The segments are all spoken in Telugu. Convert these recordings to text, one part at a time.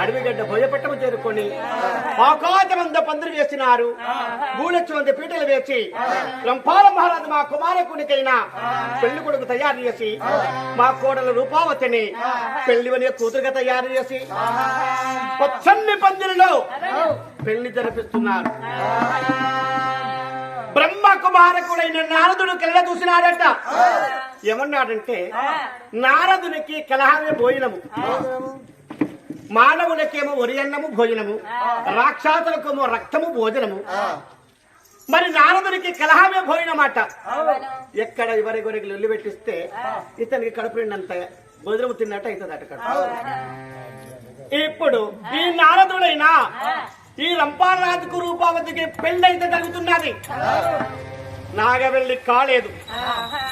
అడవిగడ్డ భోజపట్టము చేరుకొని ఆకాశమంద పందిరి వేసినారు. గూడెచ్చు వంద పీటలు వేసి రంపాల మహారాజు మా కుమారకునికైనా పెళ్ళి కొడుకు తయారు చేసి మా కోడల రూపావతిని పెళ్ళివని కూతురుగా తయారు చేసి పచ్చని పందిరిలో పెళ్ళి జరిపిస్తున్నారు. బ్రహ్మ కుమారకుడైన నారదుడు కళ్ళ చూసినాడట. ఏమన్నాడంటే నారదునికి కలహమే భోజనము మానవులకేమో ఒరియన్నము భోజనము. రాక్షసులకేమో రక్తము భోజనము. మరి నారదునికి కలహమే భోజనమాట. ఎక్కడ ఎవరి గొరికి లొల్లి పెట్టిస్తే ఇతనికి కడుపు నిండంత భోజనము తిన్నట్టు అవుతుంది అట. ఇప్పుడు ఈ నారదుడైనా ఈ రంపారాజుకు రూపావతికి పెళ్ళైతే జరుగుతున్నది నాగవెల్లి కాలేదు.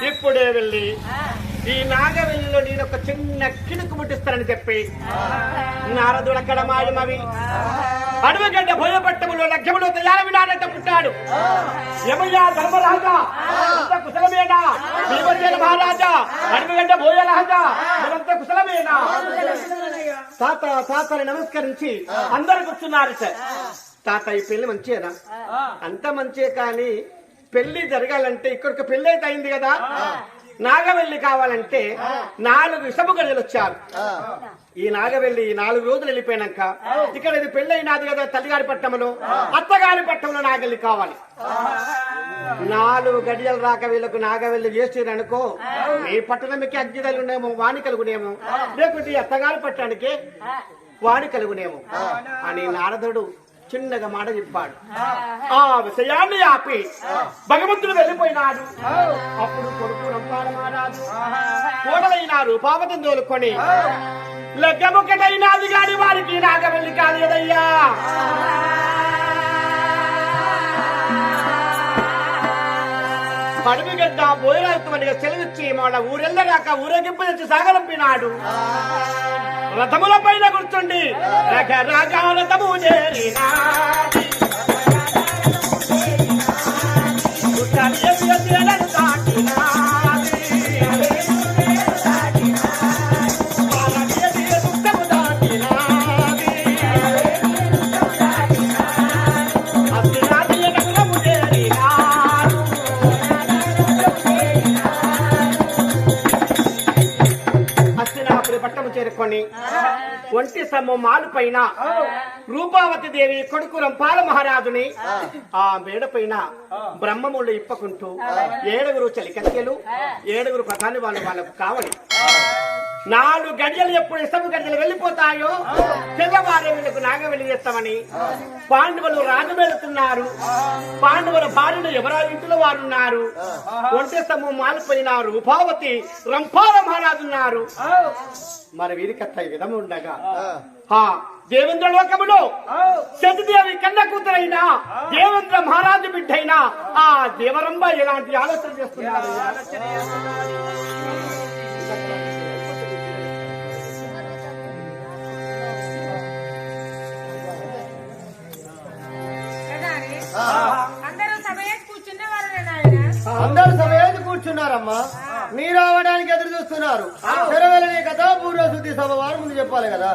ఇప్పుడే వెళ్ళి ఈ నాగవెల్లిలో నేను ఒక చిన్న కిణుకు ముట్టిస్తానని చెప్పి. నారదుడు అక్కడ మాయమవి అడవిగడ్డ భోజపట్టములో లక్ష్యములో తయారు వినాడంట పుట్టాడు. యమయ్య ధర్మరాజా అంత కుశలమేనా? భీమసేన మహారాజా అడవిగడ్డ భోజరాజా మీరంతా కుశలమేనా? తాత తాతని నమస్కరించి అందరు కూర్చున్నారు సార్. తాత ఈ పెళ్ళి మంచిదేనా అంత మంచిదే కానీ పెళ్ళి జరగాలంటే ఇక్కడికి పెళ్ళి అయితే అయింది కదా? నాగవెల్లి కావాలంటే నాలుగు ఇసము గడియలు వచ్చారు ఈ నాగవెల్లి ఈ నాలుగు రోజులు వెళ్ళిపోయినాక ఇక్కడ ఇది పెళ్ళి అయినది కదా తల్లిగారి పట్టణంలో అత్తగారి పట్టణంలో నాగవెల్లి కావాలి. నాలుగు గడియలు రాక వీళ్ళకు నాగవెల్లి చేసిరనుకో మీ పట్టణంకి అగ్గిదలు ఉండేమో వాణి కలుగునేమో లేకుంటే ఈ అత్తగారి పట్టణానికి వాణి కలుగునేమో అని నారదుడు చిన్నగా మాట చెప్పాడు. ఆ విషయాన్ని ఆపి భగవంతుడు వెళ్ళిపోయినాడు. అప్పుడు కొడుకు రంపాల మహారాజు కోడలైనారు పాపతం తోలుకొని లెక్కముక్కటైనాది గాని వారికి నాగవెల్లి కాలేదయ్యా పడుగుగడ్డ బోయరాత్మనిగా సెలవిచ్చి మన ఊరెళ్ళగాక ఊరేగింపు తెచ్చి సాగరంపినాడు రథముల పైన కూర్చోండి. రగ రగ రథము చేరుకొని ఒంటి సమ్ము మాలు పైన రూపావతి దేవి కొడుకు రంపాల మహారాజుని ఆ మేడ పైన బ్రహ్మముళ్ళు ఇప్పకుంటూ ఏడుగురు చలికత్తెలు ఏడుగురు ప్రధాని వాళ్ళు వాళ్ళకు కావాలి. నాలుగు గడియలు ఎప్పుడు ఇసము గడియలు వెళ్ళిపోతాయో తెల్లవారే వీళ్ళకు నాగవెల్లి చేస్తామని పాండవులు రాజు వెళుతున్నారు పాండవుల భార్యలు ఎవరా ఇంటిలో వారు ఉన్నారు ఒంటి స్తంభం మాలిపోయిన రూపావతి రంపాల మహారాజు ఉన్నారు మరి వీరికత్త ఈ విధము ఉండగా ఆ. దేవేంద్ర లోకములో సతిదేవి కన్న కూతురైన దేవేంద్ర మహారాజు బిడ్డైన ఆ దేవరంబ ఎలాంటి ఆలోచన చేస్తున్నారు కూర్చున్నారమ్మా మీరు రావడానికి ఎదురు చూస్తున్నారు. చెరవెలని కదా పూర్వ శుద్ధి సభ వారు ముందు చెప్పాలి కదా.